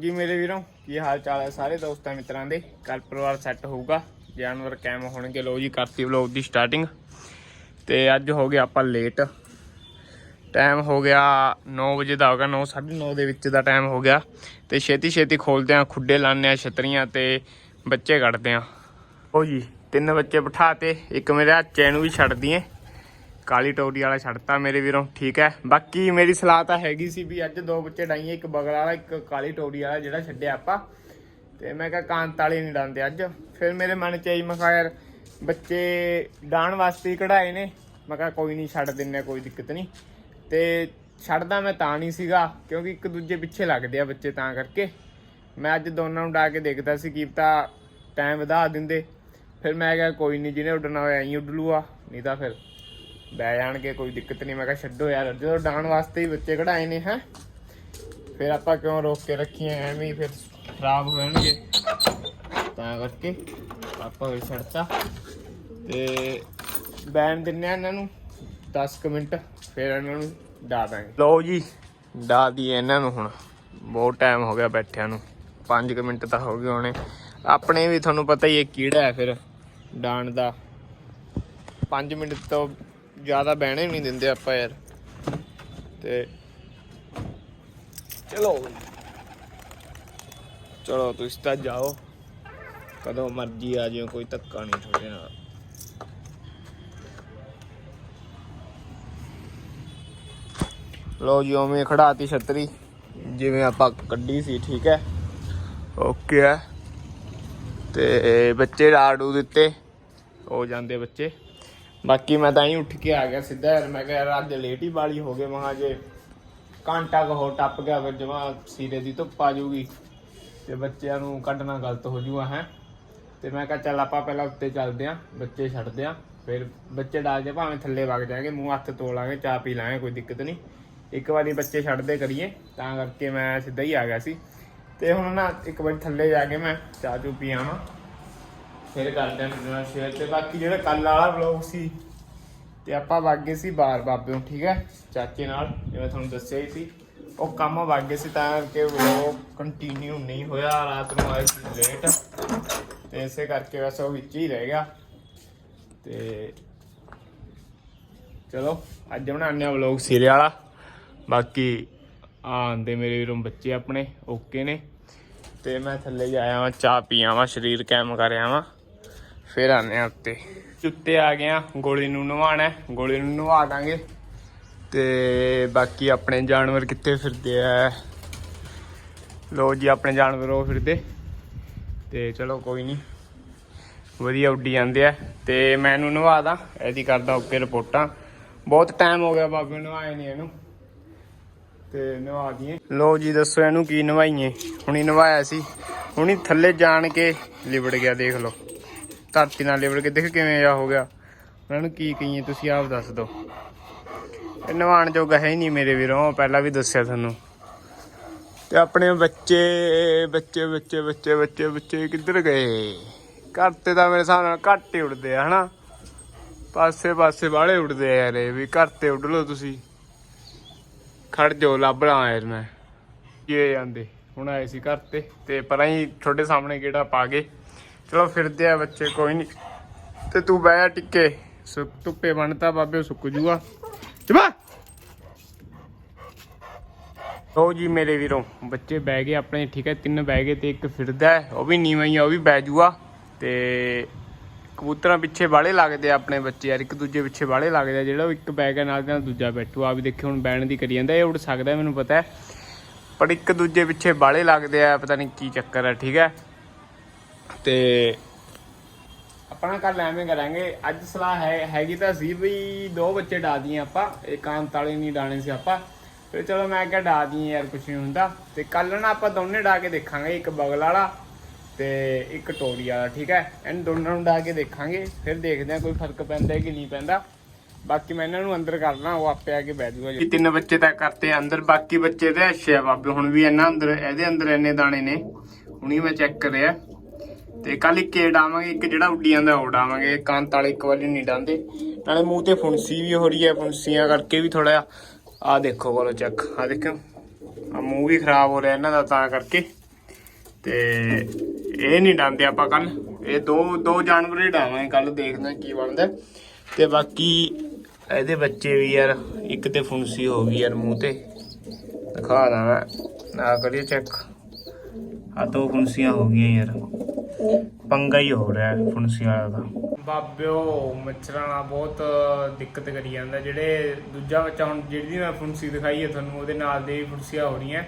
ਜੀ ਮੇਰੇ ਵੀਰੋ, ਕੀ ਹਾਲ ਚਾਲ ਹੈ ਸਾਰੇ ਦੋਸਤਾਂ ਮਿੱਤਰਾਂ ਦੇ? ਕੱਲ ਪਰਿਵਾਰ ਸੈੱਟ ਹੋਊਗਾ, ਜਾਨਵਰ ਕੈਮ ਹੋਣਗੇ। ਲੋ ਜੀ, ਕਰਤੀ ਵਲੋਗ ਦੀ ਸਟਾਰਟਿੰਗ ਤੇ ਅੱਜ ਹੋ ਗਿਆ ਆਪਾਂ ਲੇਟ ਟਾਈਮ ਹੋ ਗਿਆ 9 ਵਜੇ ਦਾ ਹੋਗਾ 9 9:30 ਦੇ ਵਿੱਚ ਦਾ ਟਾਈਮ ਹੋ ਗਿਆ। ਤੇ ਛੇਤੀ ਛੇਤੀ ਖੋਲਦੇ ਆ ਖੁੱਡੇ ਲਾਉਂਦੇ ਆ ਛਤਰੀਆਂ ਤੇ ਬੱਚੇ ਕੱਢਦੇ ਆ ਉਹ ਜੀ, ਤਿੰਨ ਬੱਚੇ ਬਿਠਾ ਤੇ ਇੱਕ ਮੇਰੇ ਹੱਚੇ ਨੂੰ ਵੀ ਛੱਡ ਦਈਏ। ਕਾਲੀ ਟੋਰੀ ਵਾਲਾ ਛੱਡਤਾ ਮੇਰੇ ਵੀਰੋਂ, ਠੀਕ ਹੈ? ਬਾਕੀ ਮੇਰੀ ਸਲਾਹ ਤਾਂ ਹੈਗੀ ਸੀ ਵੀ ਅੱਜ ਦੋ ਬੱਚੇ ਡਾਈਏ, ਇੱਕ ਬਗਲ ਵਾਲਾ, ਇੱਕ ਕਾਲੀ ਟੋਰੀ ਵਾਲਾ ਜਿਹੜਾ ਛੱਡਿਆ ਆਪਾਂ। ਤੇ ਮੈਂ ਕਿਹਾ ਕਾਂਤ ਵਾਲੇ ਨਹੀਂ ਡਾਂਦੇ ਅੱਜ। ਫਿਰ ਮੇਰੇ ਮਨ ਚ ਆਈ, ਮੈਂ ਕਿਹਾ ਯਾਰ ਬੱਚੇ ਡਾਣ ਵਾਸਤੇ ਹੀ ਕਢਾਏ ਨੇ। ਮੈਂ ਕਿਹਾ ਕੋਈ ਨਹੀਂ ਛੱਡ ਦਿੰਨੇ ਕੋਈ ਦਿੱਕਤ ਨਹੀਂ ਤੇ ਛੱਡਦਾ ਮੈਂ ਤਾਂ ਨਹੀਂ ਸੀਗਾ, ਕਿਉਂਕਿ ਇੱਕ ਦੂਜੇ ਪਿੱਛੇ ਲੱਗਦੇ ਆ ਬੱਚੇ ਤਾਂ ਕਰਕੇ। ਮੈਂ ਅੱਜ ਦੋਨਾਂ ਨੂੰ ਡਾ ਕੇ ਦੇਖਦਾ ਸੀ ਕੀ ਪਤਾ ਟਾਈਮ ਵਧਾ ਦਿੰਦੇ। ਫਿਰ ਮੈਂ ਕਿਹਾ ਕੋਈ ਨਹੀਂ ਜਿਹਨੇ ਉੱਡਣਾ ਹੋਇਆ, ਐਂ ਉੱਡ ਲੂਆ, ਨਹੀਂ ਤਾਂ ਫਿਰ ਬਹਿ ਜਾਣਗੇ, ਕੋਈ ਦਿੱਕਤ ਨਹੀਂ। ਮੈਂ ਕਿਹਾ ਛੱਡੋ ਯਾਰ, ਜਦੋਂ ਡਾਣ ਵਾਸਤੇ ਹੀ ਬੱਚੇ ਕਢਾਏ ਨੇ, ਹੈ। ਫਿਰ ਆਪਾਂ ਕਿਉਂ ਰੋਕ ਕੇ ਰੱਖੀਆਂ, ਐਵੇਂ ਹੀ ਫਿਰ ਖਰਾਬ ਹੋ ਜਾਣਗੇ। ਤਾਂ ਕਰਕੇ ਆਪਾਂ ਫਿਰ ਛੱਡਤਾ। ਤੇ ਬੈਨ ਦਿੰਨੇ ਆ ਇਹਨਾਂ ਨੂੰ 10 ਕੁ ਮਿੰਟ, ਫਿਰ ਇਹਨਾਂ ਨੂੰ ਡਾ ਦਾਂਗੇ। ਲਓ ਜੀ, ਡਾ ਦਈਏ ਇਹਨਾਂ ਨੂੰ ਹੁਣ। ਬਹੁਤ ਟਾਈਮ ਹੋ ਗਿਆ ਬੈਠਿਆਂ ਨੂੰ। 5 ਕੁ ਮਿੰਟ ਤਾਂ ਹੋ ਗਏ ਹੋਣੇ। ਆਪਣੇ ਵੀ ਤੁਹਾਨੂੰ ਪਤਾ ਹੀ ਇਹ ਕੀੜਾ ਹੈ ਫਿਰ, ਡਾਣ ਦਾ। 5 ਮਿੰਟ ਤੋਂ ਜ਼ਿਆਦਾ ਬਹਿਣੇ ਨਹੀਂ ਦਿੰਦੇ ਆਪਾਂ ਯਾਰ। ਤੇ ਚਲੋ। ਚਲੋ, ਤੁਸੀਂ ਤਾਂ ਜਾਓ। ਕਦੋਂ ਮਰਜ਼ੀ ਆ ਜਿਓ, ਕੋਈ ਧੱਕਾ ਨਹੀਂ ਤੁਹਾਡੇ ਨਾਲ। ਲੋ ਜੀ, ਉਵੇਂ ਖੜਾਤੀ ਛਤਰੀ। ਜਿਵੇਂ ਆਪਾਂ ਕੱਢੀ ਸੀ, ਠੀਕ ਹੈ? ਓਕੇ ਹੈ। ਤੇ ਬੱਚੇ ਰਾੜੂ ਦਿੱਤੇ। ਹੋ ਜਾਂਦੇ ਬੱਚੇ। ਬਾਕੀ ਮੈਂ ਤਾਂ ਹੀ ਉੱਠ ਕੇ ਆ ਗਿਆ ਸਿੱਧਾ ਯਾਰ ਮੈਂ ਕਿਹਾ ਯਾਰ ਅੱਜ ਲੇਟ ਹੀ ਵਾਲੀ ਹੋ ਗਏ ਮਹਾ ਜੇ ਘੰਟਾ ਕੁ ਹੋਰ ਟੱਪ ਗਿਆ, ਫਿਰ ਜਮਾ ਸੀਰੇ ਦੀ ਧੁੱਪ ਆ ਜੂਗੀ ਤੇ ਬੱਚਿਆਂ ਨੂੰ ਕੱਢਣਾ ਗਲਤ ਹੋ ਜੂਗਾ, ਹੈ। ਤੇ ਮੈਂ ਕਿਹਾ ਚੱਲ ਆਪਾਂ ਪਹਿਲਾਂ ਉੱਤੇ ਚੱਲਦੇ ਆਂ, ਬੱਚੇ ਛੱਡਦੇ ਆਂ, ਫਿਰ ਬੱਚੇ ਡਾਲ ਕੇ ਭਾਵੇਂ ਥੱਲੇ ਵਗ ਜਾਣਗੇ, ਮੂੰਹ ਹੱਥ ਧੋ ਲਾਂਗੇ, ਚਾਹ ਪੀ ਲਾਂਗੇ, ਕੋਈ ਦਿੱਕਤ ਨਹੀਂ। ਇੱਕ ਵਾਰੀ ਬੱਚੇ ਛੱਡਦੇ ਕਰੀਏ, ਤਾਂ ਕਰਕੇ ਮੈਂ ਸਿੱਧਾ ਹੀ ਆ ਗਿਆ ਸੀ। ਤੇ ਹੁਣ ਨਾ ਇੱਕ ਵਾਰੀ ਥੱਲੇ ਜਾ ਕੇ ਮੈਂ ਚਾਹ ਚੂ ਪੀ ਆਵਾਂ। ਫਿਰ ਕਰਦੇ ਹਾਂ ਸ਼ੇਅਰ ਤੇ। ਬਾਕੀ ਜਿਹੜਾ ਕੱਲ ਵਾਲਾ ਵਲੌਗ ਸੀ, ਤੇ ਆਪਾਂ ਵਗ ਸੀ ਬਾਰ ਬਾਬੇ ਨੂੰ, ਠੀਕ ਹੈ? ਚਾਚੇ ਨਾਲ, ਜਿਵੇਂ ਤੁਹਾਨੂੰ ਦੱਸਿਆ ਹੀ ਸੀ। ਉਹ ਕੰਮ ਵਗ ਗਏ ਸੀ ਤਾਂ ਕਰਕੇ ਵਲੌਗ ਕੰਟੀਨਿਊ ਨਹੀਂ ਹੋਇਆ, ਰਾਤ ਨੂੰ ਆਏ ਸੀ ਲੇਟ ਤੇ ਇਸੇ ਕਰਕੇ ਵੈਸੇ ਉਹ ਵਿੱਚ ਹੀ ਰਹਿ ਗਿਆ। ਤੇ ਚਲੋ, ਅੱਜ ਬਣਾਉਂਦੇ ਆ ਵਲੌਗ ਸਿਰੇ ਵਾਲਾ। ਬਾਕੀ ਆਂਦੇ ਮੇਰੇ ਵੀਰੋਂ ਬੱਚੇ ਆਪਣੇ, ਓਕੇ ਨੇ। ਤੇ ਮੈਂ ਥੱਲੇ ਜਾਇਆ ਵਾਂ, ਚਾਹ ਪੀ ਆਵਾਂ, ਸਰੀਰ ਕੈਮ ਕਰਿਆ ਵਾਂ ਫਿਰ ਆਨੇ ਆ ਉੱਤੇ। ਉੱਤੇ ਆ ਗਿਆ ਗੋਲੀ ਨੂੰ ਨਵਾਣਾ ਗੋਲੀ ਨੂੰ ਨਵਾ ਦਾਂਗੇ। ਤੇ ਬਾਕੀ ਆਪਣੇ ਜਾਨਵਰ ਕਿੱਥੇ ਫਿਰਦੇ ਆ? ਲੋ ਜੀ, ਆਪਣੇ ਜਾਨਵਰ ਉਹ ਫਿਰਦੇ। ਤੇ ਚਲੋ ਕੋਈ ਨਹੀਂ, ਵਧੀਆ ਉੱਡੀ ਜਾਂਦੇ ਆ। ਤੇ ਮੈਂ ਇਹਨੂੰ ਨਵਾ ਦਾਂ, ਇਹਦੀ ਕਰਦਾ ਓਕੇ ਰਿਪੋਰਟਾਂ। ਬਹੁਤ ਟਾਈਮ ਹੋ ਗਿਆ ਬਾਬੇ ਨੂੰ ਨਵਾਏ ਨਹੀਂ ਇਹਨੂੰ। ਤੇ ਨਵਾ ਦਈਏ। ਲੋ ਜੀ, ਦੱਸੋ ਇਹਨੂੰ ਕੀ ਨਵਾਈਏ। ਹੁਣੀ ਨਵਾਇਆ ਸੀ। ਹੁਣੀ ਥੱਲੇ ਜਾਣ ਕੇ ਲਿਬੜ ਗਿਆ, ਦੇਖ ਲਓ। ਧਰਤੀ ਨਾਲ ਲਿਬੜ ਕੇ, ਦੇਖ ਕਿਵੇਂ ਆ ਹੋ ਗਿਆ। ਉਹਨਾਂ ਨੂੰ ਕੀ ਕਹੀਏ, ਤੁਸੀਂ ਆਪ ਦੱਸ ਦਿਓ। ਇਹ ਨਵਾਣ ਜੋਗਾ ਹੈ ਹੀ ਨਹੀਂ ਮੇਰੇ ਵੀਰੋ ਪਹਿਲਾਂ ਵੀ ਦੱਸਿਆ ਤੁਹਾਨੂੰ। ਤੇ ਆਪਣੇ ਬੱਚੇ ਬੱਚੇ ਬੱਚੇ ਬੱਚੇ ਬੱਚੇ ਬੱਚੇ ਕਿੱਧਰ ਗਏ? ਘਰ ਤੇ ਤਾਂ ਮੇਰੇ ਹਿਸਾਬ ਨਾਲ ਘੱਟ ਹੀ ਉੱਡਦੇ ਆ, ਹਨਾ? ਪਾਸੇ ਪਾਸੇ ਵਾਲੇ ਉੱਡਦੇ ਆ ਯਾਰ, ਇਹ ਵੀ ਘਰ ਤੇ ਉੱਡ ਲਓ ਤੁਸੀਂ। ਖੜ ਜਾਓ ਲੱਭਣਾ ਯਾਰ ਮੈਂ। ਇਹ ਜਾਂਦੇ, ਹੁਣ ਆਏ ਸੀ ਘਰ ਤੇ ਤੇ ਪਰਾਂ ਹੀ ਤੁਹਾਡੇ ਸਾਹਮਣੇ ਕਿਹੜਾ ਪਾ ਗਏ ਚਲੋ ਫਿਰਦੇ ਆ ਬੱਚੇ, ਕੋਈ ਨਹੀਂ ਤੇ ਤੂੰ ਬਹਿ ਟਿੱਕੇ। ਸੁੱਕ ਧੁੱਪੇ ਬਣਤਾ ਬਾਬੇ ਸੁੱਕ ਜੂਗਾ। ਚਮਾ ਲੋ ਜੀ ਮੇਰੇ ਵੀਰੋ, ਬੱਚੇ ਬਹਿ ਗਏ ਆਪਣੇ, ਠੀਕ ਹੈ, ਤਿੰਨ ਬਹਿ ਗਏ ਤੇ ਇੱਕ ਫਿਰਦਾ ਉਹ ਵੀ ਨੀਵਾਂ ਹੀ ਆ, ਉਹ ਵੀ ਬਹਿ ਜੂਗਾ। ਤੇ ਕਬੂਤਰਾਂ ਪਿੱਛੇ ਬਾਲੇ ਲੱਗਦੇ ਆ ਆਪਣੇ ਬੱਚੇ ਯਾਰ, ਇੱਕ ਦੂਜੇ ਪਿੱਛੇ ਬਾਲੇ ਲੱਗਦੇ ਆ, ਜਿਹੜਾ ਉਹ ਇੱਕ ਬਹਿ ਗਿਆ, ਨਾਲ ਦੇ ਨਾਲ ਦੂਜਾ ਬੈਠੂ ਆ ਵੀ ਦੇਖੇ ਹੁਣ ਬੈਣ ਦੀ ਕਰੀ ਜਾਂਦਾ, ਇਹ ਉੱਡ ਸਕਦਾ ਮੈਨੂੰ ਪਤਾ ਹੈ। ਪਰ ਇੱਕ ਦੂਜੇ ਪਿੱਛੇ ਬਾਲੇ ਲੱਗਦੇ ਆ, ਪਤਾ ਨਹੀਂ ਕੀ ਚੱਕਰ ਹੈ, ਠੀਕ ਹੈ। ਤੇ ਆਪਣਾ ਕੱਲ ਐਵੇਂ ਕਰਾਂਗੇ, ਅੱਜ ਸਲਾਹ ਹੈ, ਹੈਗੀ ਤਾਂ ਸੀ ਵੀ ਦੋ ਬੱਚੇ ਡਾ ਦਈਏ ਆਪਾਂ ਇਕਾਂਤ ਵਾਲੇ ਨਹੀਂ ਡਾਣੇ ਸੀ ਆਪਾਂ ਫਿਰ ਚਲੋ ਮੈਂ ਕਿਹਾ ਡਾ ਦਈਏ ਯਾਰ ਕੁਛ ਨਹੀਂ ਹੁੰਦਾ, ਤੇ ਕੱਲ ਨਾ ਆਪਾਂ ਦੋਨੇ ਡਾ ਕੇ ਦੇਖਾਂਗੇ, ਇੱਕ ਬਗਲ ਵਾਲਾ ਤੇ ਇੱਕ ਟੋਰੀ ਵਾਲਾ, ਠੀਕ ਹੈ? ਇਹਨਾਂ ਦੋਨਾਂ ਨੂੰ ਡਾ ਕੇ ਦੇਖਾਂਗੇ, ਫਿਰ ਦੇਖਦੇ ਆ ਕੋਈ ਫ਼ਰਕ ਪੈਂਦਾ ਕਿ ਨਹੀਂ ਪੈਂਦਾ। ਬਾਕੀ ਮੈਂ ਇਹਨਾਂ ਨੂੰ ਅੰਦਰ ਕਰਨਾ, ਉਹ ਆਪੇ ਆ ਕੇ ਬਹਿ ਜੂਗਾ ਜੀ ਤਿੰਨ ਬੱਚੇ ਤਾਂ ਕਰਤੇ ਆ ਅੰਦਰ, ਬਾਕੀ ਬੱਚੇ ਤੇ ਅੱਛੇ ਆ ਬਾਬੇ, ਹੁਣ ਵੀ ਇਹਨਾਂ ਅੰਦਰ, ਇਹਦੇ ਅੰਦਰ ਇੰਨੇ ਦਾਣੇ ਨੇ, ਹੁਣੀ ਮੈਂ ਚੈੱਕ ਕਰਿਆ। ਤੇ ਕੱਲ ਇੱਕ ਇਹ ਡਾਵਾਂਗੇ ਇੱਕ ਜਿਹੜਾ ਉੱਡੀ ਜਾਂਦਾ ਉਹ ਡਾਵਾਂਗੇ ਕੰਤ ਵਾਲੇ ਇੱਕ ਵਾਰੀ ਨਹੀਂ ਡਾਂਦੇ। ਨਾਲੇ ਮੂੰਹ ਤੇ ਫੁੰਸੀ ਵੀ ਹੋ ਰਹੀ ਹੈ, ਫੁੰਸੀਆਂ ਕਰਕੇ ਵੀ ਥੋੜਾ ਜਿਹਾ। ਆ ਦੇਖੋ ਕੋਲ ਚੈੱਕ। ਆ ਦੇਖੋ ਆ ਮੂੰਹ ਵੀ ਖਰਾਬ ਹੋ ਰਿਹਾ ਇਹਨਾਂ ਦਾ ਤਾਂ ਕਰਕੇ। ਤੇ ਇਹ ਨਹੀਂ ਡਾਂਦੇ ਆਪਾਂ ਕੱਲ ਇਹ ਦੋ ਦੋ ਜਾਨਵਰ ਹੀ ਡਾਵਾਂਗੇ ਕੱਲ ਦੇਖਦੇ ਹਾਂ ਕੀ ਬਣਦਾ। ਤੇ ਬਾਕੀ ਇਹਦੇ ਬੱਚੇ ਵੀ ਯਾਰ, ਇੱਕ ਤੇ ਫੁੰਸੀ ਹੋ ਗਈ ਯਾਰ ਮੂੰਹ ਤੇ। ਦਿਖਾ ਦਾਂ ਮੈਂ। ਨਾ ਕਰੀਏ ਚੈੱਕ ਆ ਦੋ ਫੁੰਸੀਆਂ ਹੋ ਗਈਆਂ ਯਾਰ। ਪੰਗਾ ਹੀ ਹੋ ਰਿਹਾ ਹੈ ਵਾਲਾ ਦਾ ਬਾਬਿਓ, ਮੱਛਰਾਂ ਨਾਲ ਬਹੁਤ ਦਿੱਕਤ ਕਰੀ ਜਾਂਦਾ। ਜਿਹੜੇ ਦੂਜਾ ਬੱਚਾ ਹੁਣ ਜਿਹੜੀ ਮੈਂ ਫੁੰਸੀ ਦਿਖਾਈ ਹੈ ਤੁਹਾਨੂੰ, ਉਹਦੇ ਨਾਲ ਦੇ ਵੀ ਫੁੰਸੀਆਂ ਹੋ ਰਹੀਆਂ।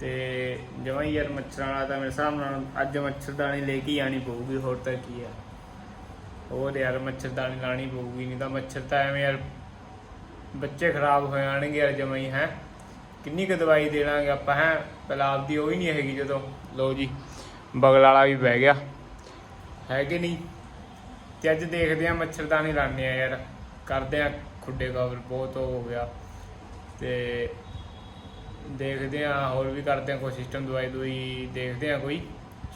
ਤੇ ਜਮਾਂ ਯਾਰ ਮੱਛਰਾਂ ਵਾਲਾ ਤਾਂ ਮੇਰੇ ਹਿਸਾਬ ਨਾਲ ਅੱਜ ਮੱਛਰਦਾਨੀ ਲੈ ਕੇ ਹੀ ਆਣੀ ਪਊਗੀ, ਹੋਰ ਤਾਂ ਕੀ ਆ ਹੋਰ ਯਾਰ ਮੱਛਰਦਾਨੀ ਲਾਣੀ ਪਊਗੀ ਨਹੀਂ ਤਾਂ ਮੱਛਰ ਤਾਂ ਐਵੇਂ ਯਾਰ ਬੱਚੇ ਖਰਾਬ ਹੋ ਜਾਣਗੇ ਯਾਰ ਜਮਾਂ ਹੀ, ਹੈ। ਕਿੰਨੀ ਕੁ ਦਵਾਈ ਦੇ ਲਾਂਗੇ ਆਪਾਂ, ਹੈ। ਪਹਿਲਾਂ ਆਪਦੀ ਉਹ ਹੀ ਨਹੀਂ ਹੈਗੀ ਜਦੋਂ। ਲੋ ਜੀ। ਬਗਲ ਵਾਲਾ ਵੀ ਬਹਿ ਗਿਆ। ਹੈ ਕਿ ਨਹੀਂ? ਤੇ ਅੱਜ ਦੇਖਦੇ ਆ ਮੱਛਰਦਾਨੀ ਲਾਣੇ ਆ ਯਾਰ। ਕਰਦੇ ਆ ਖੁੱਡੇ ਕਵਰ ਬਹੁਤ ਉਹ ਹੋ ਗਿਆ। ਤੇ ਦੇਖਦੇ ਆ ਹੋਰ ਵੀ ਕਰਦੇ ਆ ਕੋਈ ਸਿਸਟਮ ਦਵਾਈ ਦੂਈ ਦੇਖਦੇ ਆ ਕੋਈ।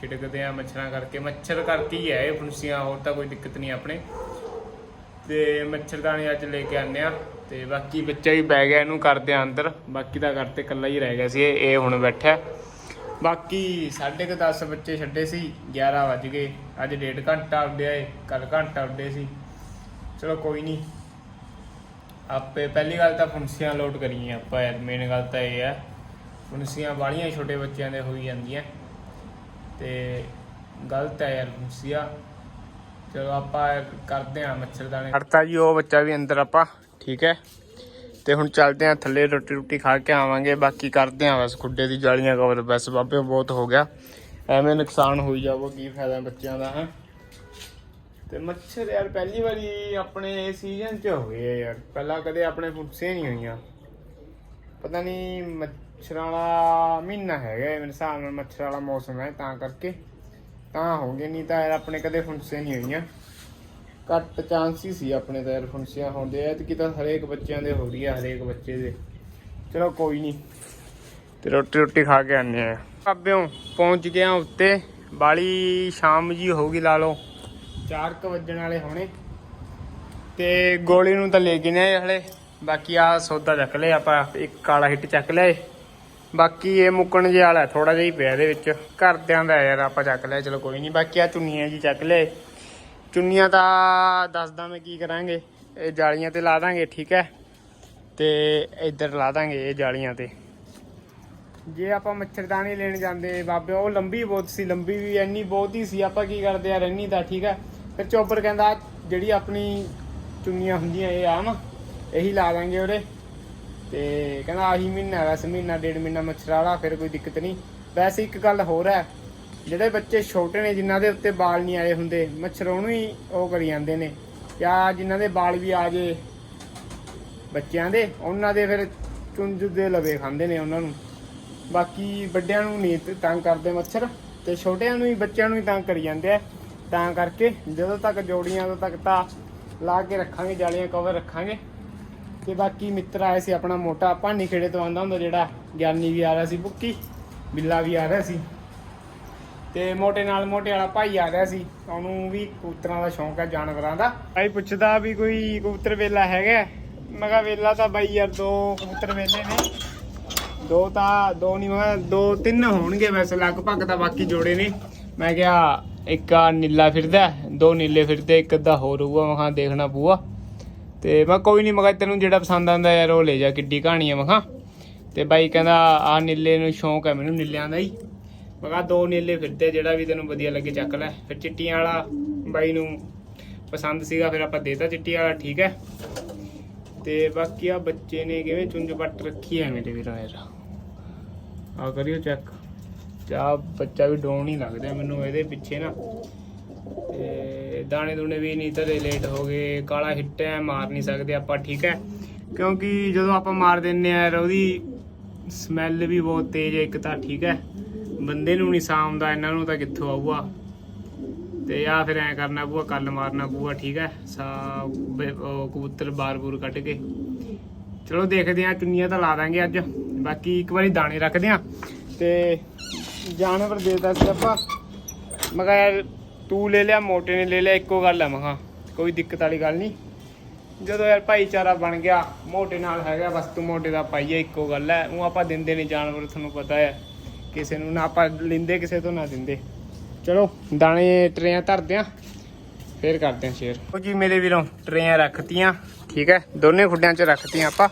ਛਿੜਕਦੇ ਆ ਮੱਛਰਾਂ ਕਰਕੇ। ਮੱਛਰ ਕਰਕੇ ਹੀ ਹੈ ਇਹ ਫੁੰਸੀਆਂ, ਹੋਰ ਤਾਂ ਕੋਈ ਦਿੱਕਤ ਨਹੀਂ ਆਪਣੇ। ਤੇ ਮੱਛਰਦਾਨੀ ਅੱਜ ਲੈ ਕੇ ਆਨੇ ਆ ਤੇ ਬਾਕੀ ਬੱਚਾ ਵੀ ਬਹਿ ਗਿਆ, ਇਹਨੂੰ ਕਰਦੇ ਆ ਅੰਦਰ। ਬਾਕੀ ਦਾ ਘਰ ਤੇ ਹੀ ਰਹਿ ਗਿਆ ਸੀ ਇਹ ਹੁਣ ਬੈਠਾ। ਬਾਕੀ ਸਾਢੇ ਕੁ 10 ਬੱਚੇ ਛੱਡੇ ਸੀ 11 ਵੱਜ ਗਏ। ਅੱਜ ਡੇਢ ਘੰਟਾ ਉੱਡਿਆ ਏ ਕੱਲ ਘੰਟਾ ਉੱਡੇ ਸੀ। ਚਲੋ ਕੋਈ ਨਹੀਂ ਆਪੇ ਪਹਿਲੀ ਗੱਲ ਤਾਂ ਫੁੰਸੀਆਂ ਲੋਡ ਕਰੀਏ ਆਪਾਂ ਯਾਰ ਮੇਨ ਗੱਲ ਤਾਂ ਇਹ ਹੈ ਫੁੰਸੀਆਂ ਵਾਲੀਆਂ ਛੋਟੇ ਬੱਚਿਆਂ ਦੇ ਹੋਈ ਜਾਂਦੀਆਂ। ਤੇ ਗਲਤ ਹੈ ਯਾਰ ਫੁੰਸੀਆਂ। ਚਲੋ ਆਪਾਂ ਕਰਦੇ ਹਾਂ ਮੱਛਰਦਾਨੀ। ਹੜਤਾ ਜੀ, ਉਹ ਬੱਚਾ ਵੀ ਅੰਦਰ ਆਪਾਂ, ਠੀਕ ਹੈ? ਤੇ ਹੁਣ ਚੱਲਦੇ ਹਾਂ ਥੱਲੇ ਰੋਟੀ ਰੋਟੀ ਖਾ ਕੇ ਆਵਾਂਗੇ, ਬਾਕੀ ਕਰਦੇ ਹਾਂ ਬਸ ਖੁੱਡੇ ਦੀ ਜਾਲੀਆਂ ਕਵਰ। ਬਸ ਬਾਬੇ ਬਹੁਤ ਹੋ ਗਿਆ। ਐਵੇਂ ਨੁਕਸਾਨ ਹੋਈ ਜਾਵੋ ਕੀ ਫਾਇਦਾ ਬੱਚਿਆਂ ਦਾ, ਹੈ? ਤੇ ਮੱਛਰ ਯਾਰ ਪਹਿਲੀ ਵਾਰੀ ਆਪਣੇ ਸੀਜ਼ਨ 'ਚ ਹੋ ਗਏ ਯਾਰ। ਪਹਿਲਾਂ ਕਦੇ ਆਪਣੇ ਫੁੱਸੇ ਨਹੀਂ ਹੋਈਆਂ। ਪਤਾ ਨਹੀਂ ਮੱਛਰਾਂ ਵਾਲਾ ਮਹੀਨਾ ਹੈਗਾ ਇਹ ਮੇਰੇ ਹਿਸਾਬ ਨਾਲ, ਮੱਛਰ ਵਾਲਾ ਮੌਸਮ ਹੈ ਤਾਂ ਕਰਕੇ। ਤਾਂ ਹੋ ਗਏ, ਨਹੀਂ ਤਾਂ ਯਾਰ ਆਪਣੇ ਕਦੇ ਫੁੰਸੇ ਨਹੀਂ ਹੋਈਆਂ। ਘੱਟ ਚਾਂਸ ਹੀ ਸੀ ਆਪਣੇ ਤਾਂ ਯਾਰ ਫੁੰਸੀਆਂ ਹੁੰਦੇ ਆ ਤੇ ਕਿਤਾ ਹਰੇਕ ਬੱਚਿਆਂ ਦੇ ਹੋ ਰਹੀ ਆ ਹਰੇਕ ਬੱਚੇ ਦੇ। ਚਲੋ ਕੋਈ ਨਹੀਂ ਤੇ ਰੋਟੀ ਰੋਟੀ ਖਾ ਕੇ ਆਨੇ ਆ। ਕਾਬਿਓ ਪਹੁੰਚ ਗਿਆ ਉੱਤੇ। ਬਾਲੀ ਸ਼ਾਮ ਜੀ ਹੋ ਗਈ ਲਾ ਲਓ। 4 ਕ ਵੱਜਣ ਵਾਲੇ ਹੋਣੇ। ਤੇ ਗੋਲੀ ਨੂੰ ਤਾਂ ਲੈ ਗਏ ਨੇ ਹਲੇ। ਬਾਕੀ ਆ ਸੌਦਾ ਚੱਕ ਲਿਆ ਆਪਾਂ ਇੱਕ ਕਾਲਾ ਹਿੱਟ ਚੱਕ ਲਿਆ ਬਾਕੀ ਇਹ ਮੁੱਕਣ ਜਿਹਾ ਵਾਲਾ ਥੋੜਾ ਜਿਹਾ ਹੀ ਪਿਆ ਇਹਦੇ ਵਿੱਚ। ਘਰਦਿਆਂ ਦਾ ਯਾਰ ਆਪਾਂ ਚੱਕ ਲਿਆ ਚਲੋ ਕੋਈ ਨਹੀਂ ਬਾਕੀ ਆ ਚੁੰਨੀਆਂ ਜੀ ਚੱਕ ਲਿਆ ਚੁੰਨੀਆਂ ਤਾਂ ਦੱਸਦਾ ਮੈਂ ਕੀ ਕਰਾਂਗੇ, ਇਹ ਜਾਲੀਆਂ ਤੇ ਲਾ ਦਾਂਗੇ, ਠੀਕ ਹੈ? ਤੇ ਇੱਧਰ ਲਾ ਦਾਂਗੇ ਇਹ ਜਾਲੀਆਂ ਤੇ। ਜੇ ਆਪਾਂ ਮੱਛਰਦਾਨੀ ਲੈਣ ਜਾਂਦੇ ਬਾਬੇ, ਉਹ ਲੰਬੀ ਬਹੁਤ ਸੀ, ਲੰਬੀ ਵੀ ਇੰਨੀ ਬਹੁਤ ਹੀ ਸੀ, ਆਪਾਂ ਕੀ ਕਰਦੇ ਯਾਰ ਰਹਿਣੀ ਤਾਂ, ਠੀਕ ਹੈ? ਫਿਰ ਚੋਪਰ ਕਹਿੰਦਾ, ਜਿਹੜੀ ਆਪਣੀ ਚੁੰਨੀਆਂ ਹੁੰਦੀਆਂ, ਇਹ ਆ ਨਾ ਇਹੀ ਲਾ ਦਾਂਗੇ ਉਹਦੇ ਤੇ ਕਹਿੰਦਾ, ਆਹੀ ਮਹੀਨਾ, ਵੈਸੇ ਮਹੀਨਾ, ਡੇਢ ਮਹੀਨਾ ਮੱਛਰ ਵਾਲਾ, ਫਿਰ ਕੋਈ ਦਿੱਕਤ ਨਹੀਂ। ਵੈਸੇ ਇੱਕ ਗੱਲ ਹੋਰ ਹੈ ਜਿਹੜੇ ਬੱਚੇ ਛੋਟੇ ਨੇ, ਜਿਨ੍ਹਾਂ ਦੇ ਉੱਤੇ ਵਾਲ ਨਹੀਂ ਆਏ ਹੁੰਦੇ, ਮੱਛਰ ਉਹਨੂੰ ਹੀ ਉਹ ਕਰੀ ਜਾਂਦੇ ਨੇ। ਜਾਂ ਜਿਨ੍ਹਾਂ ਦੇ ਵਾਲ ਵੀ ਆ ਜੇ ਬੱਚਿਆਂ ਦੇ, ਉਹਨਾਂ ਦੇ ਫਿਰ ਚੁੰਝ ਦੇ ਲਵੇ ਖਾਂਦੇ ਨੇ ਉਹਨਾਂ ਨੂੰ। ਬਾਕੀ ਵੱਡਿਆਂ ਨੂੰ ਨਹੀਂ ਤੰਗ ਕਰਦੇ ਮੱਛਰ, ਤੇ ਛੋਟਿਆਂ ਨੂੰ ਹੀ ਬੱਚਿਆਂ ਨੂੰ ਹੀ ਤੰਗ ਕਰੀ ਜਾਂਦੇ ਆ। ਤਾਂ ਕਰਕੇ ਜਦੋਂ ਤੱਕ ਜੋੜੀਆਂ ਉਦੋਂ ਤੱਕ ਤਾਂ ਲਾ ਕੇ ਰੱਖਾਂਗੇ, ਜਾਲੀਆਂ ਕਵਰ ਰੱਖਾਂਗੇ। ਤੇ ਬਾਕੀ ਮਿੱਤਰ ਆਏ ਸੀ ਆਪਣਾ ਮੋਟਾ ਭਾਨੀ ਖੇੜੇ ਤੋਂ ਆਂਦਾ ਹੁੰਦਾ ਜਿਹੜਾ ਗਿਆਨੀ ਵੀ ਆ ਰਿਹਾ ਸੀ, ਬੁੱਕੀ, ਬਿੱਲਾ ਵੀ ਆ ਰਿਹਾ ਸੀ। ਤੇ ਮੋਟੇ ਨਾਲ ਮੋਟੇ ਵਾਲਾ ਭਾਈ ਆ ਰਿਹਾ ਸੀ, ਉਹਨੂੰ ਵੀ ਕਬੂਤਰਾਂ ਦਾ ਸ਼ੌਂਕ ਹੈ ਜਾਨਵਰਾਂ ਦਾ। ਭਾਈ ਪੁੱਛਦਾ ਵੀ ਕੋਈ ਕਬੂਤਰ ਵੇਲਾ ਹੈਗਾ ਮੈਂ ਕਿਹਾ ਵੇਲਾ ਤਾਂ ਬਾਈ ਯਾਰ ਦੋ ਕਬੂਤਰ ਵੇਲੇ ਨੇ। ਦੋ ਤਾਂ, ਦੋ ਨਹੀਂ, ਮੈਂ ਦੋ ਤਿੰਨ ਹੋਣਗੇ ਵੈਸੇ, ਲਗਭਗ ਤਾਂ ਬਾਕੀ ਜੋੜੇ ਨੇ। ਮੈਂ ਕਿਹਾ ਇੱਕ ਆ ਨੀਲਾ ਫਿਰਦਾ ਦੋ ਨੀਲੇ ਫਿਰਦੇ, ਇੱਕ ਅੱਧਾ ਹੋਰ ਹੋਊਗਾ, ਮੈਂ ਕਿਹਾ ਦੇਖਣਾ ਪੂਆ ਤੇ ਮੈਂ ਕੋਈ ਨਹੀਂ, ਮੈਂ ਕਿਹਾ ਤੈਨੂੰ ਜਿਹੜਾ ਪਸੰਦ ਆਂਦਾ ਯਾਰ, ਉਹ ਲੈ ਜਾ, ਕਿੱਡੀ ਕਹਾਣੀ ਆ, ਮੈਂ ਕਿਹਾ। ਤੇ ਬਾਈ ਕਹਿੰਦਾ ਆ ਨੀਲੇ ਨੂੰ ਸ਼ੌਂਕ ਹੈ ਮੈਨੂੰ ਨੀਲਿਆਂ ਦਾ ਹੀ। ਮੈਂ ਕਿਹਾ ਦੋ ਨੀਲੇ ਫਿਰਦੇ ਜਿਹੜਾ ਵੀ ਤੈਨੂੰ ਵਧੀਆ ਲੱਗੇ ਚੱਕ ਲੈ। ਫਿਰ ਚਿੱਟੀਆਂ ਵਾਲਾ ਬਾਈ ਨੂੰ ਪਸੰਦ ਸੀਗਾ, ਫਿਰ ਆਪਾਂ ਦੇਤਾ ਚਿੱਟੀ ਵਾਲਾ, ਠੀਕ ਹੈ। ਤੇ ਬਾਕੀ ਆ ਬੱਚੇ ਨੇ ਕਿਵੇਂ ਚੁੰਝ ਪੱਟ ਰੱਖੀ ਹੈ ਮੇਰੇ ਵੀਰਾਂ ਯਾਰ। ਆ ਕਰਿਓ ਚੈੱਕ ਚਾ ਬੱਚਾ ਵੀ ਡਾਊਨ ਹੀ ਲੱਗਦਾ ਮੈਨੂੰ ਇਹਦੇ ਪਿੱਛੇ ਨਾ। ਤੇ ਦਾਣੇ ਦੂਣੇ ਵੀ ਨਹੀਂ ਧਰੇ ਲੇਟ ਹੋ ਗਏ। ਕਾਲਾ ਹਿੱਟ ਹੈ ਮਾਰ ਨਹੀਂ ਸਕਦੇ ਆਪਾਂ, ਠੀਕ ਹੈ। ਕਿਉਂਕਿ ਜਦੋਂ ਆਪਾਂ ਮਾਰ ਦਿੰਨੇ ਆ ਯਾਰ, ਉਹਦੀ ਸਮੈਲ ਵੀ ਬਹੁਤ ਤੇਜ਼ ਹੈ ਇੱਕ ਤਾਂ, ਠੀਕ ਹੈ। ਬੰਦੇ ਨੂੰ ਨਹੀਂ ਸਾਂਭਦਾ, ਇਹਨਾਂ ਨੂੰ ਤਾਂ ਕਿੱਥੋਂ ਆਊਗਾ? ਤੇ ਆ ਫਿਰ ਐ ਕਰਨਾ ਪਊਗਾ ਕੱਲ ਮਾਰਨਾ ਪਊਗਾ ਠੀਕ ਹੈ? ਸਾ ਕਬੂਤਰ ਬਾਰ-ਬੂਰ ਕੱਢ ਕੇ। ਚਲੋ ਦੇਖਦੇ ਆ ਚੁੰਨੀਆਂ ਤਾਂ ਲਾ ਦਾਂਗੇ ਅੱਜ। ਬਾਕੀ ਇੱਕ ਵਾਰੀ ਦਾਣੇ ਰੱਖਦੇ ਆ ਤੇ ਜਾਨਵਰ ਦੇਦਾ ਸੀ ਆਪਾਂ। ਮੈਂ ਯਾਰ, ਤੂੰ ਲੈ ਲਿਆ, ਮੋਟੇ ਨੇ ਲੈ ਲਿਆ, ਇੱਕੋ ਗੱਲ ਆ, ਮੈਂ ਕੋਈ ਦਿੱਕਤ ਵਾਲੀ ਗੱਲ ਨਹੀਂ। ਜਦੋਂ ਯਾਰ ਭਾਈਚਾਰਾ ਬਣ ਗਿਆ, ਮੋਟੇ ਨਾਲ ਹੈਗਾ ਬਸ ਤੂੰ ਮੋਟੇ ਦਾ ਪਾਈਏ, ਇੱਕੋ ਗੱਲ ਹੈ। ਉਹ ਆਪਾਂ ਦਿੰਦੇ ਨਹੀਂ, ਜਾਨਵਰ, ਤੁਹਾਨੂੰ ਪਤਾ ਹੈ। ਕਿਸੇ ਨੂੰ ਨਾ ਆਪਾਂ ਲਿੰਦੇ, ਕਿਸੇ ਤੋਂ ਨਾ ਦਿੰਦੇ। ਚਲੋ, ਦਾਣੇ, ਟਰੇਆਂ ਧਰਦੇ ਆ, ਫੇਰ ਕਰਦੇ ਆ ਸ਼ੇਅਰ ਉਹ ਜੀ ਮੇਰੇ ਵੀਰੋਂ ਟਰੇਆਂ ਰੱਖਤੀਆਂ, ਠੀਕ ਹੈ? ਦੋਨੇ ਖੁੱਡਿਆਂ 'ਚ ਰੱਖਤੀਆਂ ਆਪਾਂ।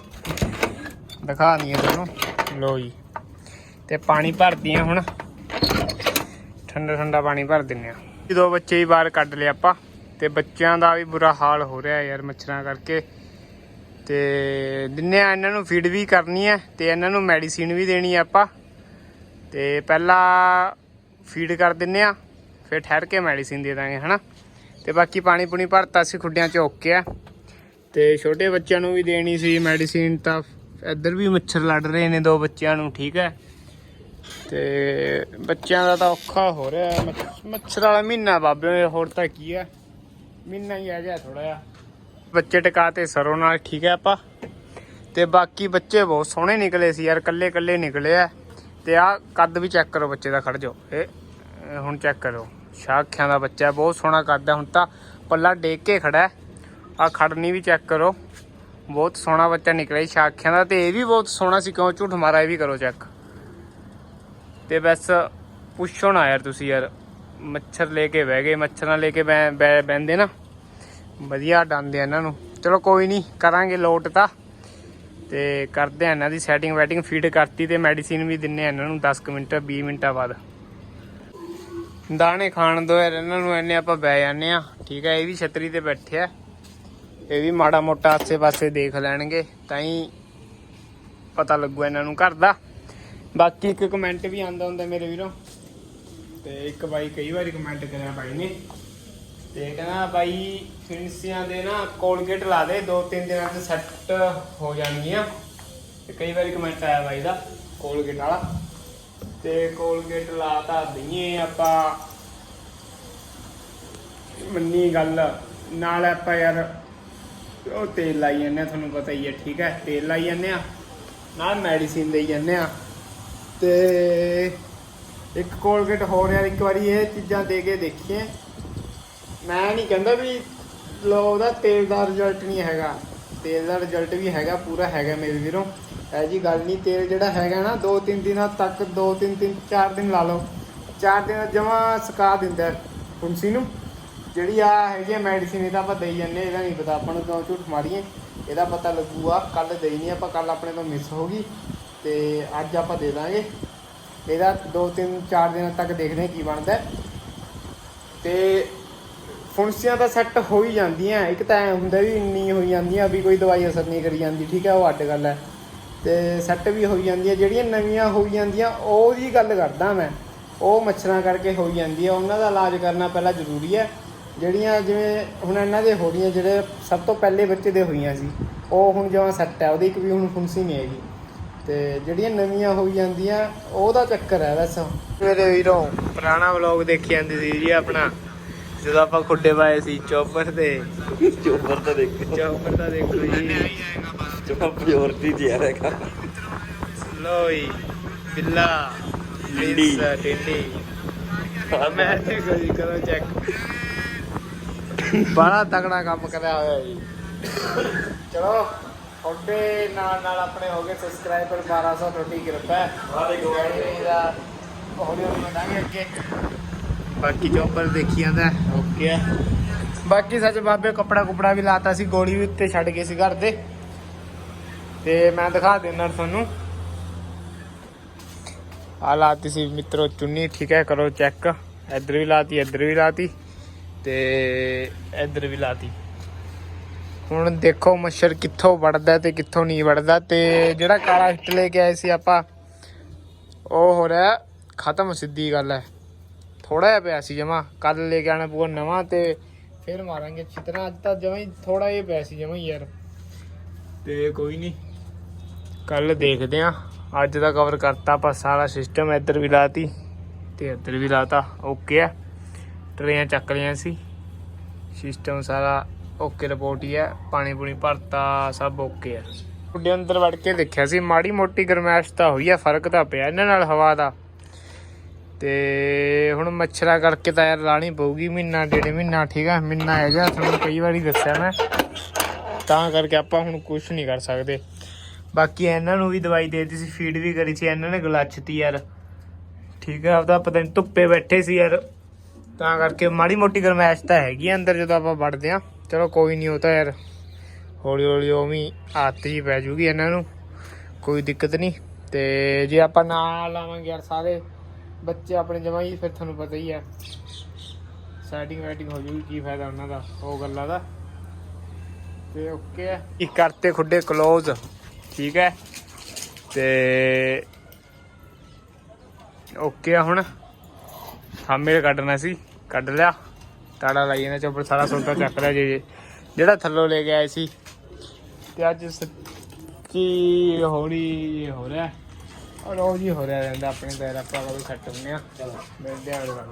ਦਿਖਾ ਦਈਏ ਤੁਹਾਨੂੰ। ਲੋ ਜੀ, ਤੇ ਪਾਣੀ ਭਰਦੀਆਂ ਹੁਣ। ਠੰਡਾ ਠੰਡਾ ਪਾਣੀ ਭਰ ਦਿੰਨੇ ਆ। ਦੋ ਬੱਚੇ ਹੀ ਬਾਹਰ ਕੱਢ ਲਿਆ ਆਪਾਂ, ਤੇ ਬੱਚਿਆਂ ਦਾ ਵੀ ਬੁਰਾ ਹਾਲ ਹੋ ਰਿਹਾ ਯਾਰ ਮੱਛਰਾਂ ਕਰਕੇ। ਤੇ ਦਿੰਨੇ ਆ, ਇਹਨਾਂ ਨੂੰ ਫੀਡ ਵੀ ਕਰਨੀ ਹੈ, ਤੇ ਇਹਨਾਂ ਨੂੰ ਮੈਡੀਸਿਨ ਵੀ ਦੇਣੀ ਹੈ ਆਪਾਂ। ਤੇ ਪਹਿਲਾਂ ਫੀਡ ਕਰ ਦਿੰਨੇ ਆ, ਫਿਰ ਠਹਿਰ ਕੇ ਮੈਡੀਸਿਨ ਦੇ ਦਾਂਗੇ, ਹਨਾ? ਤੇ ਬਾਕੀ ਪਾਣੀ ਪੁਣੀ ਭਰਤਾ ਸੀ ਖੁੱਡਿਆਂ 'ਚ ਓਕੇ ਆ। ਤੇ ਛੋਟੇ ਬੱਚਿਆਂ ਨੂੰ ਵੀ ਦੇਣੀ ਸੀ ਮੈਡੀਸਿਨ ਤਾਂ ਇੱਧਰ ਵੀ ਮੱਛਰ ਲੜ ਰਹੇ ਨੇ ਦੋ ਬੱਚਿਆਂ ਨੂੰ, ਠੀਕ ਹੈ? ਤੇ ਬੱਚਿਆਂ ਦਾ ਤਾਂ ਔਖਾ ਹੋ ਰਿਹਾ ਹੈ। ਮੱਛਰ ਵਾਲਾ ਮਹੀਨਾ ਬਾਬੇ, ਹੋਰ ਤਾਂ ਕੀ ਹੈ? ਮਹੀਨਾ ਹੀ ਆ ਗਿਆ ਥੋੜਾ ਜਿਹਾ। ਬੱਚੇ ਟਿਕਾਤੇ ਸਰੋਂ ਨਾਲ, ਠੀਕ ਹੈ ਆਪਾਂ? ਤੇ ਬਾਕੀ ਬੱਚੇ ਬਹੁਤ ਸੋਹਣੇ ਨਿਕਲੇ ਸੀ ਯਾਰ ਕੱਲੇ ਕੱਲੇ ਨਿਕਲੇ ਆ। ਤੇ ਆ ਕੱਦ ਵੀ ਚੈੱਕ ਕਰੋ ਬੱਚੇ ਦਾ, ਖੜ ਜਾਓ। ਇਹ ਹੁਣ ਚੈੱਕ ਕਰੋ ਸ਼ਾਖਿਆਂ ਦਾ ਬੱਚਾ ਬਹੁਤ ਸੋਹਣਾ ਕੱਦ ਹੈ, ਹੁਣ ਤਾਂ ਪੱਲਾ ਡੇਕ ਕੇ ਖੜਾ ਆ ਖੜਨੀ ਵੀ ਚੈੱਕ ਕਰੋ। ਬਹੁਤ ਸੋਹਣਾ ਬੱਚਾ ਨਿਕਲਿਆ ਸ਼ਾਖਿਆਂ ਦਾ, ਤੇ ਇਹ ਵੀ ਬਹੁਤ ਸੋਹਣਾ ਸੀ, ਕਿਉਂ ਝੂਠ ਮਾਰਾ, ਇਹ ਵੀ ਕਰੋ ਚੈੱਕ ਤੇ ਬਸ ਪੁੱਛੋ ਨਾ ਯਾਰ ਤੁਸੀਂ ਯਾਰ, ਮੱਛਰ ਲੈ ਕੇ ਬਹਿ ਗਏ, ਮੱਛਰਾਂ ਲੈ ਕੇ ਬਹਿ- ਬਹਿ- ਬਹਿੰਦੇ ਨਾ। ਵਧੀਆ ਡਾਂਦੇ ਆ ਇਹਨਾਂ ਨੂੰ। ਚਲੋ ਕੋਈ ਨਹੀਂ ਕਰਾਂਗੇ ਲੋਟ ਤਾਂ। ਤੇ ਕਰਦੇ ਆ ਇਹਨਾਂ ਦੀ ਸੈਟਿੰਗ ਵੈਟਿੰਗ ਫੀਡ ਕਰਤੀ ਤੇ ਮੈਡੀਸਿਨ ਵੀ ਦਿੰਨੇ ਆ ਇਹਨਾਂ ਨੂੰ 10 ਕੁ ਮਿੰਟ 20 ਮਿੰਟਾਂ ਬਾਅਦ। ਦਾਣੇ ਖਾਣ ਦੋ ਯਾਰ, ਇਹਨਾਂ ਨੂੰ ਐਨੇ ਆਪਾਂ ਬਹਿ ਜਾਂਦੇ ਆ। ਠੀਕ ਹੈ ਇਹ ਵੀ ਛਤਰੀ ਤੇ ਬੈਠੇ ਆ। ਇਹ ਵੀ ਮਾੜਾ ਮੋਟਾ ਆਸੇ-ਪਾਸੇ ਦੇਖ ਲੈਣਗੇ, ਤਾਂ ਹੀ ਪਤਾ ਲੱਗੂ ਇਹਨਾਂ ਨੂੰ ਘਰ ਦਾ। ਬਾਕੀ ਇੱਕ ਕਮੈਂਟ ਵੀ ਆਂਦਾ ਹੁੰਦਾ ਮੇਰੇ ਵੀਰੋ। ਤੇ ਇੱਕ ਬਾਈ ਕਈ ਵਾਰੀ ਕਮੈਂਟ ਕਰਿਆ ਬਾਈ ਨੇ। ਤੇ ਕਹਿੰਦਾ ਬਾਈ ਫਿੰਸੀਆਂ ਦੇ ਨਾ ਕੋਲਗੇਟ ਲਾ ਦੇ, ਦੋ ਤਿੰਨ ਦਿਨਾਂ ਚ ਸੈੱਟ ਹੋ ਜਾਣਗੀਆਂ। ਤੇ ਕਈ ਵਾਰੀ ਕਮੈਂਟ ਆਇਆ ਬਾਈ ਦਾ, ਕੋਲਗੇਟ ਵਾਲਾ। ਤੇ ਕੋਲਗੇਟ ਲਾ ਤਾਂ ਦਈਏ ਆਪਾਂ। ਮੰਨੀ ਗੱਲ, ਨਾਲ ਆਪਾਂ ਯਾਰ ਉਹ ਤੇਲ ਲਾਈ ਜਾਂਦੇ ਆ, ਤੁਹਾਨੂੰ ਪਤਾ ਹੀ ਹੈ ਠੀਕ ਹੈ? ਤੇਲ ਲਾਈ ਜਾਂਦੇ ਆ, ਨਾਲ ਮੈਡੀਸਿਨ ਦੇਈ ਜਾਂਦੇ ਆ। ਤੇ ਇੱਕ ਕੋਲਗੇਟ ਹੋਰ ਯਾਰ ਇੱਕ ਵਾਰੀ ਇਹ ਚੀਜ਼ਾਂ ਦੇ ਕੇ ਦੇਖੀਏ। ਮੈਂ ਨਹੀਂ ਕਹਿੰਦਾ ਵੀ ਲੋ ਉਹਦਾ ਤੇਲ ਦਾ ਰਿਜ਼ਲਟ ਨਹੀਂ ਹੈਗਾ। ਤੇਲ ਦਾ ਰਿਜ਼ਲਟ ਵੀ ਹੈਗਾ, ਪੂਰਾ ਹੈਗਾ ਮੇਰੇ ਵੀਰੋ। ਇਹ ਜੀ ਗੱਲ ਨਹੀਂ ਤੇਲ ਜਿਹੜਾ ਹੈਗਾ ਨਾ 2-3 ਦਿਨਾਂ ਤੱਕ 2-3 ਤਿੰਨ 4 ਦਿਨ ਲਾ ਲਓ। 4 ਦਿਨ ਜਮਾ ਸੁਕਾ ਦਿੰਦਾ ਹੈ ਫੁੰਸੀ ਨੂੰ। ਜਿਹੜੀ ਆ ਹੈਗੀ ਮੈਡੀਸਿਨ ਇਹਦਾ ਆਪਾਂ ਦੇਈ ਜੰਨੇ ਇਹਦਾ ਨਹੀਂ ਪਤਾ। ਆਪਾਂ ਨੂੰ ਕਿਉਂ ਝੂਠ ਮਾਰੀਏ। ਇਹਦਾ ਪਤਾ ਲੱਗੂਗਾ ਕੱਲ ਦੇਈ ਨਹੀਂ ਆਪਾਂ ਕੱਲ ਆਪਣੇ ਤੋਂ ਮਿਸ ਹੋ ਗਈ। ਤੇ ਅੱਜ ਆਪਾਂ ਦੇ ਦਾਂਗੇ। ਇਹਦਾ 2-3 4 ਦਿਨਾਂ ਤੱਕ ਦੇਖਦੇ ਹਾਂ ਕੀ ਬਣਦਾ ਹੈ। ਤੇ ਫੁੰਸੀਆਂ ਤਾਂ ਸੈੱਟ ਹੋ ਹੀ ਜਾਂਦੀਆਂ, ਇੱਕ ਤਾਂ ਐ ਹੁੰਦਾ ਵੀ ਇੰਨੀ ਹੋਈ ਜਾਂਦੀਆਂ ਵੀ ਕੋਈ ਦਵਾਈ ਅਸਰ ਨਹੀਂ ਕਰੀ ਜਾਂਦੀ, ਠੀਕ ਹੈ ਉਹ ਅੱਡ ਗੱਲ ਹੈ। ਤੇ ਸੈੱਟ ਵੀ ਹੋਈ ਜਾਂਦੀਆਂ, ਜਿਹੜੀਆਂ ਨਵੀਆਂ ਹੋਈ ਜਾਂਦੀਆਂ ਉਹਦੀ ਗੱਲ ਕਰਦਾ ਮੈਂ। ਉਹ ਮੱਛਰਾਂ ਕਰਕੇ ਹੋਈ ਜਾਂਦੀ ਹੈ ਉਹਨਾਂ ਦਾ ਇਲਾਜ ਕਰਨਾ ਪਹਿਲਾਂ ਜ਼ਰੂਰੀ ਹੈ। ਜਿਹੜੀਆਂ ਜਿਵੇਂ ਹੁਣ ਇਹਨਾਂ ਦੇ ਹੋ ਰਹੀਆਂ ਜਿਹੜੇ ਸਭ ਤੋਂ ਪਹਿਲੇ ਬੱਚੇ ਦੇ ਹੋਈਆਂ ਸੀ, ਉਹ ਹੁਣ ਜਿਵੇਂ ਸੈੱਟ ਹੈ, ਉਹਦੀ ਇੱਕ ਵੀ ਹੁਣ ਫੁੰਸੀ ਨਹੀਂ ਹੈਗੀ। ਤੇ ਜਿਹੜੀਆਂ ਨਵੀਆਂ ਹੋਈ ਜਾਂਦੀਆਂ, ਉਹਦਾ ਚੱਕਰ ਹੈ ਵੈਸਾ। ਮੇਰੇ ਵੀਰੋਂ, ਪੁਰਾਣਾ ਵਲੌਗ ਦੇਖੀ ਜਾਂਦੀ ਸੀ ਜੀ ਆਪਣਾ। ਜਦੋਂ ਆਪਾਂ ਖੁੱਡੇ ਪਾਏ ਸੀ ਚੌਪਰ ਤੇ। ਚੋਪਰ ਤਾਂ ਦੇਖ। ਚੌਪਰ ਦਾ ਦੇਖੋ ਜੀ। ਚੋਪਰ ਪਿਓਰਟੀ ਦੀ ਯਾਰ ਹੈਗਾ। ਲੋਈ ਬਿੱਲਾ ਟਿੰਡੀ। ਟਿੰਡੀ। ਮੈਂ ਦੇਖੋ ਜੀ ਕਰੋ ਚੈੱਕ ਬੜਾ ਤਗੜਾ ਕੰਮ ਕਰਿਆ ਹੋਇਆ ਜੀ। ਚਲੋ ਤੁਹਾਡੇ ਨਾਲ ਨਾਲ ਆਪਣੇ ਹੋ ਗਏ ਸਬਸਕ੍ਰਾਈਬਰ 1200 ਤੁਹਾਡੀ ਕਿਰਪਾ ਵਾਹਿਗੁਰੂ ਦਾ ਹੌਲੀ ਹੌਲੀ ਵਧਾਂਗੇ ਅੱਗੇ। ਬਾਕੀ ਚੌਪਰ ਦੇਖੀ ਜਾਂਦਾ। ਓਕੇ। ਬਾਕੀ ਸੱਚ ਬਾਬੇ ਕੱਪੜਾ ਕੁਪੜਾ ਵੀ ਲਾਤਾ ਸੀ ਗੋਲੀ ਵੀ ਉੱਤੇ ਛੱਡ ਗਏ ਸੀ ਘਰ ਦੇ। ਤੇ ਮੈਂ ਦਿਖਾ ਦਿੰਦਾ ਤੁਹਾਨੂੰ। ਆ ਲਾਤੀ ਸੀ ਮਿੱਤਰੋ ਚੁੰਨੀ ਠੀਕ ਹੈ ਕਰੋ ਚੈੱਕ। ਇੱਧਰ ਵੀ ਲਾਤੀ ਇੱਧਰ ਵੀ ਲਾਤੀ। ਤੇ ਇੱਧਰ ਵੀ ਲਾਤੀ। ਹੁਣ ਦੇਖੋ ਮੱਛਰ ਕਿੱਥੋਂ ਵੜਦਾ ਤੇ ਕਿੱਥੋਂ ਨਹੀਂ ਵੜਦਾ ਤੇ ਜਿਹੜਾ ਕਾਲਾ ਹਿੱਟ ਲੈ ਕੇ ਆਏ ਸੀ ਆਪਾਂ ਉਹ ਹੋ ਰਿਹਾ ਖਤਮ ਸਿੱਧੀ ਗੱਲ ਹੈ। ਥੋੜਾ ਜਿਹਾ ਪਿਆ ਸੀ ਜਮਾ ਕੱਲ ਲੈ ਕੇ ਆਣਾ ਪੂਰਾ ਨਵਾਂ ਤੇ ਫਿਰ ਮਾਰਾਂਗੇ ਅੱਛੀ ਤਰ੍ਹਾਂ। ਅੱਜ ਤਾਂ ਜਮਾ ਹੀ ਥੋੜਾ ਜਿਹਾ ਪਿਆ ਸੀ ਜਮਾ ਯਾਰ। ਤੇ ਕੋਈ ਨਹੀਂ। ਕੱਲ ਦੇਖਦੇ ਆ ਅੱਜ ਦਾ ਕਵਰ ਕਰਤਾ ਆਪਾਂ ਸਾਰਾ ਸਿਸਟਮ ਇੱਧਰ ਵੀ ਲਾਤੀ ਤੇ ਇੱਧਰ ਵੀ ਲਾਤਾ। ਓਕੇ ਆ। ਟਰੇਆਂ ਚੱਕ ਲਿਆ ਸੀ। ਸਿਸਟਮ ਸਾਰਾ ਓਕੇ ਰਿਪੋਰਟ ਹੀ ਹੈ ਪਾਣੀ ਪੂਣੀ ਭਰਤਾ ਸਭ ਓਕੇ ਆ। ਤੁਹਾਡੇ ਅੰਦਰ ਵੜ ਕੇ ਦੇਖਿਆ ਸੀ। ਮਾੜੀ ਮੋਟੀ ਗਰਮੈਸ਼ ਤਾਂ ਹੋਈ ਆ ਫ਼ਰਕ ਤਾਂ ਪਿਆ ਇਹਨਾਂ ਨਾਲ ਹਵਾ ਦਾ। ਤੇ ਹੁਣ ਮੱਛਰਾ ਕਰਕੇ ਤਾਂ ਯਾਰ ਲਾਣੀ ਪਊਗੀ, ਮਹੀਨਾ, ਡੇਢ ਮਹੀਨਾ, ਠੀਕ ਆ? ਮਹੀਨਾ ਹੈਗਾ ਤੁਹਾਨੂੰ ਕਈ ਵਾਰੀ ਦੱਸਿਆ ਮੈਂ। ਤਾਂ ਕਰਕੇ ਆਪਾਂ ਹੁਣ ਕੁਝ ਨਹੀਂ ਕਰ ਸਕਦੇ। ਬਾਕੀ ਇਹਨਾਂ ਨੂੰ ਵੀ ਦਵਾਈ ਦੇ ਦਿੱਤੀ ਸੀ ਫੀਡ ਵੀ ਕਰੀ ਸੀ, ਇਹਨਾਂ ਨੇ ਗਲਾਚਤੀ ਯਾਰ। ਠੀਕ ਆ, ਆਪਦਾ ਪਤਾ ਨਹੀਂ ਧੁੱਪੇ ਬੈਠੇ ਸੀ ਯਾਰ। ਤਾਂ ਕਰਕੇ ਮਾੜੀ ਮੋਟੀ ਗਰਮੈਸ਼ ਤਾਂ ਹੈਗੀ ਆ ਅੰਦਰ, ਜਦੋਂ ਆਪਾਂ ਵੜਦੇ ਆ ਚਲੋ ਕੋਈ ਨਹੀਂ ਉਹ ਤਾਂ ਯਾਰ ਹੌਲੀ ਹੌਲੀ ਉਵੇਂ ਆਦਤ ਹੀ ਪੈ ਜੂਗੀ ਇਹਨਾਂ ਨੂੰ। ਕੋਈ ਦਿੱਕਤ ਨਹੀਂ ਤੇ ਜੇ ਆਪਾਂ ਨਾਲ ਲਾਵਾਂਗੇ ਯਾਰ ਸਾਰੇ ਬੱਚੇ ਆਪਣੇ ਜਮਾਂ ਫਿਰ ਤੁਹਾਨੂੰ ਪਤਾ ਹੀ ਹੈ ਸੈਟਿੰਗ ਵੈਟਿੰਗ ਹੋ ਜੂਗੀ, ਕੀ ਫਾਇਦਾ ਉਹਨਾਂ ਦਾ, ਉਹ ਗੱਲਾਂ ਦਾ। ਤੇ ਓਕੇ ਹੈ ਇੱਕ ਕਰਤੇ ਖੁੱਡੇ ক্লোਜ਼ ਠੀਕ ਹੈ। ਤੇ ਓਕੇ ਆ ਹੁਣ। ਥਾਮੇ ਕੱਢਣਾ ਸੀ, ਕੱਢ ਲਿਆ। ਤਾੜਾ ਲਾਈ ਇਹਨਾਂ ਚੋਂ ਸਾਰਾ ਸੌਦਾ ਚੱਕ ਲਿਆ ਜੇ ਜਿਹੜਾ ਥੱਲੋਂ ਲੈ ਕੇ ਆਏ ਸੀ। ਤੇ ਅੱਜ ਸੱਚੀ ਹੌਲੀ ਹੋ ਰਿਹਾ। ਔਰ ਉਹ ਜੀ ਹੋ ਰਿਹਾ ਰਹਿੰਦਾ ਆਪਣੇ ਪੈਰ, ਆਪਾਂ ਕਦੇ ਸੈੱਟ ਹੁੰਦੇ ਆ ਚਲੋ ਮਿਲਦੇ ਆ ਅਗਲੇ ਵਾਰ